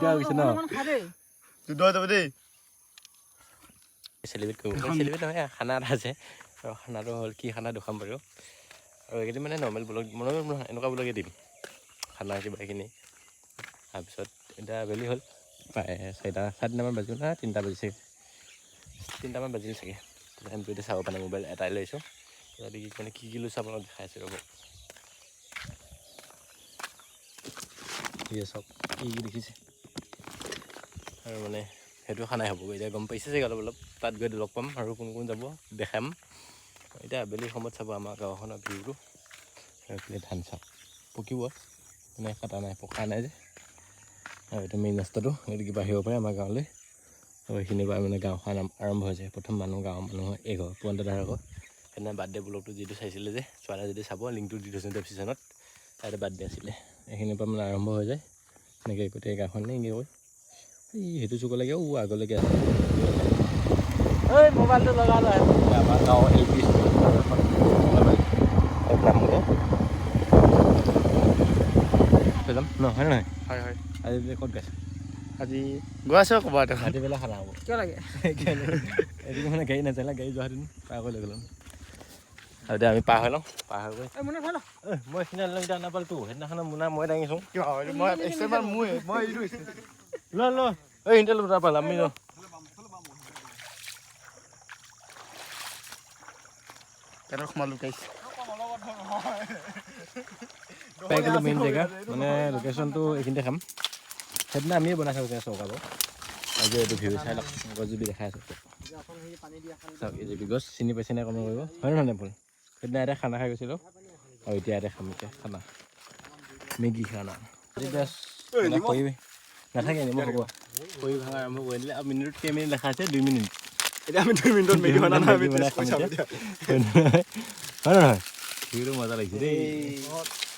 বেয়া হৈছে ন? দুধ যাব দেই। চেলিব্ৰেট কৰিব। চেলিব্ৰেট নহয় খানা এটা আছে। আৰু খানাটো হ'ল কি খানা দেখুৱাম বাৰু। আৰু এইকেইদিন মানে নৰ্মেল ব্লগ নৰ্মেল নহয় এনেকুৱা ব্লগে দিম। খানা কিবাখিনি তাৰপিছত এতিয়া আবেলি হ'ল। প্ৰায় চাৰিটা চাৰে তিনিটামান বাজিল না তিনিটা বাজিছে। তিনিটামান বাজিল চাগে। টাইমটো এতিয়া চাব পৰা নাই মোবাইল এটাই লৈছোঁ। গতিকে মানে কি কি লৈছোঁ আপোনালোক দেখাই আছোঁ ৰ'ব। ঠিক আছে চাওক কি কি দেখিছে। আৰু মানে সেইটো খানাই হ'বগৈ। এতিয়া গম পাইছে চাগে অলপ অলপ। তাত গৈ লগ পাম আৰু কোন কোন যাব দেখাম। এতিয়া আবেলি সময়ত চাব আমাৰ গাঁওখনৰ ভিউটো। এইফালে ধান চাওক পকিব। মানে কটা নাই পকা নাই যে। আৰু এইটো মেইন ৰাস্তাটো এইটো আহিব পাৰে আমাৰ গাঁৱলৈ। আৰু এইখিনিৰ পৰা মানে গাঁওখন আৰম্ভ- হৈছে। প্ৰথম মানুহ গাঁৱৰ মানুহৰ এই ঘৰ পুৰণ দাদাৰ আকৌ সেইদিনা বাৰ্থডে ব্লগটো যিটো চাইছিলে যে ছোৱালী যদি চাব লিংকটো দি থৈছোঁ ডেছক্ৰিপশ্যনত তাতে বাৰ্থডে আছিলে। এইখিনিৰ পৰা মানে আৰম্ভ হৈ যায়। এনেকৈ গোটেই গাঁওখন এনেকৈ গৈ। এই সেইটো চুকলৈকে ও আগলৈকে আছে। এই মোবাইলটো লগা লয় আমাৰ গাঁৱৰ এল পি স্কুল যাম ন হয় নহয়। হয় হয়। আজি বোলে ক'ত গাইছে আজি গৈ আছো ক'ৰবাত। এখন ৰাতিবেলা খানা হ'ব। কিয় লাগে? এদিন মানে গাড়ী নাযায় গাড়ী যোৱাহেঁতেন পাৰ কৰি লৈ গ'লোঁ। আৰু এতিয়া আমি পাৰ হৈ লওঁ। পাৰ হৈ গৈ মই এতিয়া নাপালোঁ সেইদিনাখন মোনা মই দাঙিছোঁ? মই ল ল ঐ ইণ্টাৰ ল'ব তাৰ পাল আমি ল পেটত সোমালো গাইছ পাই গ'লোঁ মেইন জেগা মানে লোকেশ্যনটো এইখিনিতে খাম সেইদিনা আমিয়ে বনাই থাকোঁ চৰকাৰ আজি এইটো ভিউ চাই লওক গছ জুপি দেখাই আছোঁ চাওক এই জুপি গছ চিনি পাইছে নে কমেণ্ট কৰিব হয় নহয় নেপল সেইদিনা ইয়াতে খানা খাই গৈছিলোঁ আৰু এতিয়া ইয়াতে খাম এতিয়া খানা মেগী খানা এতিয়া মানে খৰি নাথাকে নিমখ হ'ব। খৰি ভাঙা আৰম্ভ কৰি দিলে। আৰু মিনিটত কেইমিনিট লেখা আছে? দুই মিনিট এতিয়া আমি দুই মিনিটত মেগী বনাম আমি। হয় নহয়? মজা লাগিছে দেই।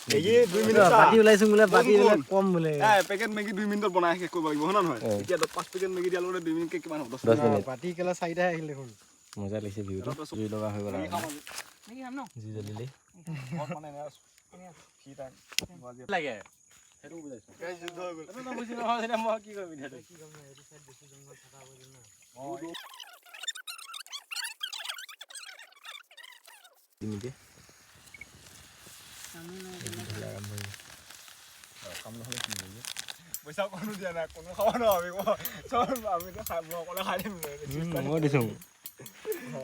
মেগী দুই মিনিট। বাতি ওলাইছো বোলে কোন? কম বোলে। এ, পেকেট মেগী দুই মিনিটত বনাই শেষ কৰিব লাগিব হয় নে নহয়? এতিয়া দহ- পাঁচ পেকেট মেগী দিয়াৰ লগতে দুই মিনিটকে কিমান হ'ব? মিনিট মিনিট বাতি কেলা চাৰিটাহে আহিল দেখোন। মজা লাগিছে ভিউটো। জুই লগা হৈ গ'ল খাম আৰু। আমি। খাম ন জুই জ্বলিলেই ঘৰত মানে এনে আছো। কি time? বাজি আছে। লাগে সেইটো বুজাইছো গাইছ, যুদ্ধ হৈ গ'ল। বুজি নহয় তেতিয়া মই কি কৰিম এতিয়া নেকি পইচা কোনো দিয়া নাই কোনো খাব। চব আমিতো খাই অকলে খাই দিম মই দিছোঁ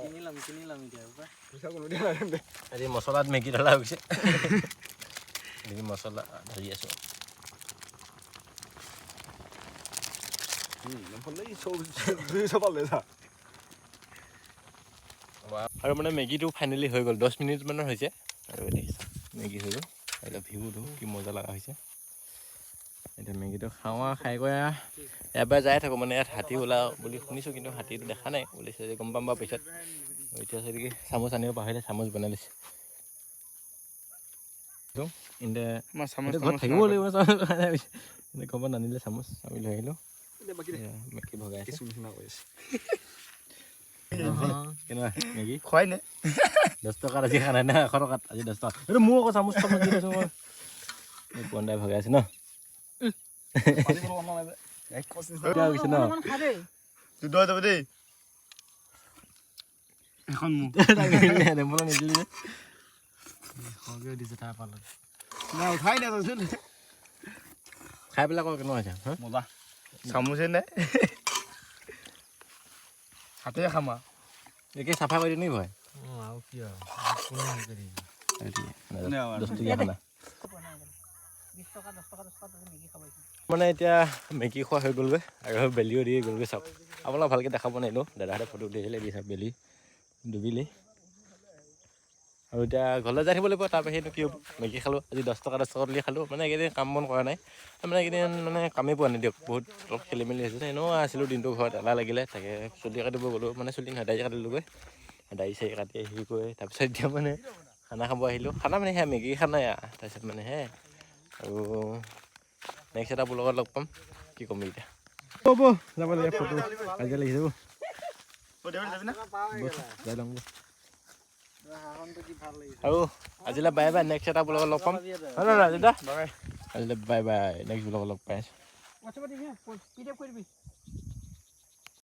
কিনি ল'ম কিনি ল'ম এতিয়া পইচা কোনো দিয়া নাই তেন্তে। আজি মছলাত মেগী ঢলা হৈছে মেগী মছলা ধৰি আছোঁ উম, নহ'লে ই চব- জুই চপালে যা। আৰু মানে মেগীটো ফাইনেলি হৈ গ'ল। দহ মিনিট মানৰ হৈছে। আৰু দেখিছা মেগী হৈ গ'ল। এতিয়া ভিউটো কি মজা লগা হৈছে। এতিয়া মেগীটো খাওঁ আৰু খাই ইয়াৰ পৰা যাই থাকোঁ। মানে ইয়াত হাতী ওলাও বুলি শুনিছোঁ কিন্তু হাতীটো দেখা নাই ওলাইছে যে গম পাম বাৰু পিছত। এতিয়া চাগে চামুচ আনিব পাহৰিলে চামুচ বনাই লৈছে। ঘৰত থাকিব লাগিব পৰা নানিলে চামুচ। আমি লৈ আহিলোঁ। মেগী কিছু খোৱাই নাই দহ টকাত আজি খানা নাই এশ টকাত আজি দহ টকা এইটো মোৰ আকৌ চামুচ চামুচ দি আছোঁ মই ভগাই আছে ন নাই নাই নাই খাই পেলাই কেনেকুৱা হৈছে হা মজা চামুচে নাই হাতেৰে খাম আৰু। একে চাফা কৰি ভয় আৰু কি মানে এতিয়া মেগী খোৱা হৈ গ'লগৈ আৰু বেলিও দি গ'লগৈ চাওক আপোনাক ভালকৈ দেখাব নোৱাৰিলোঁ দাদাহঁতে ফটো উঠিছিলে দি চাওক বেলি ডুবিলেই আৰু এতিয়া ঘৰলৈ যাই থাকিব লাগিব তাৰ বাহিৰেনো কি হ'ব? মেগী খালোঁ আজি দহ টকা দহ টকা তুলি খালোঁ মানে এইকেইদিন কাম বন কৰা নাই। মানে এইকেইদিন মানে কামেই পোৱা নাই দিয়ক বহুত অলপ খেলি মেলি হৈছে এনেও আছিলোঁ দিনটো ঘৰত এলাহ লাগিলে তাকে চুলি কাটিব গ'লোঁ মানে চুলি দাড়ি কাটিলোগৈ। দাড়ি চাড়ি কাটি আহি গৈ তাৰপিছত এতিয়া মানে খানা খাব আহিলোঁ। খানা মানে সেয়া মেগী খানাই তাৰপিছত মানে হে আৰু নেক্সট এটা ব্লগত লগ পাম কি ক'ম এতিয়া। হ'ব যাব লাগে ফটো না? যাই লওঁ বৌ হাঁহনটো কি ভাল লাগিছে আৰু আজিলৈ বাই বাই নেক্সট এটা ব্লগত লগ পাম। হয় নহয় ৰাজিতা আজিলৈ বাই বাই নেক্সট ব্লগত লগ পাই আছোঁ।